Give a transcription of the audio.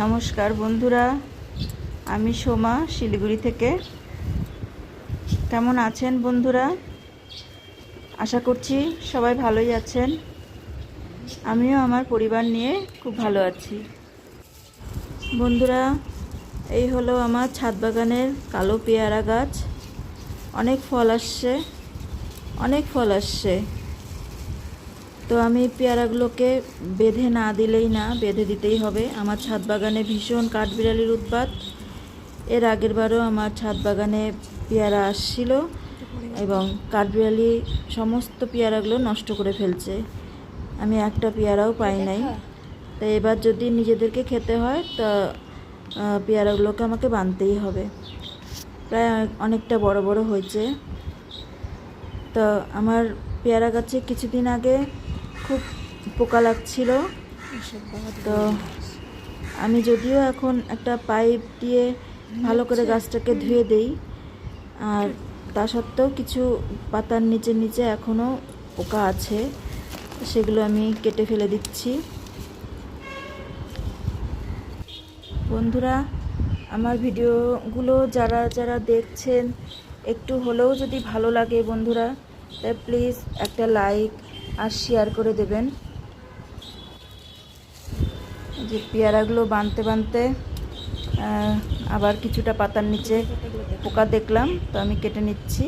নমস্কার বন্ধুরা, আমি সোমা শিলিগুড়ি থেকে। কেমন আছেন বন্ধুরা? আশা করছি সবাই ভালোই আছেন। আমিও আমার পরিবার নিয়ে খুব ভালো আছি। বন্ধুরা, এই হলো আমার ছাদ বাগানের কালো পেয়ারা গাছ। অনেক ফল আসছে, অনেক ফল আসছে। তো আমি পেয়ারাগুলোকে বেঁধে না দিলেই না বেঁধে দিতেই হবে। আমার ছাদ বাগানে ভীষণ কাঠবিড়ালির উৎপাত। এর আগের বারও আমার ছাদ বাগানে পেয়ারা আসছিল এবং কাঠবিড়ালি সমস্ত পেয়ারাগুলো নষ্ট করে ফেলছে। আমি একটা পেয়ারাও পাই নাই। তো এবার যদি নিজেদেরকে খেতে হয় তা পেয়ারাগুলোকে আমাকে বানতেই হবে। প্রায় অনেকটা বড় বড় হয়েছে। তো আমার পেয়ারা গাছে কিছুদিন আগে খুব পোকা লাগছিল। তো আমি যদিও এখন একটা পাইপ দিয়ে ভালো করে গাছটাকে ধুয়ে দেই, আর তা সত্ত্বেও কিছু পাতার নিচে নিচে এখনও পোকা আছে, সেগুলো আমি কেটে ফেলে দিচ্ছি। বন্ধুরা, আমার ভিডিওগুলো যারা যারা দেখছেন, একটু হলেও যদি ভালো লাগে বন্ধুরা, তাই প্লিজ একটা লাইক আর শেয়ার করে দেবেন। যে পেয়ারাগুলো বানতে বানতে আবার কিছুটা পাতার নিচে পোকা দেখলাম, তো আমি কেটে নিচ্ছি।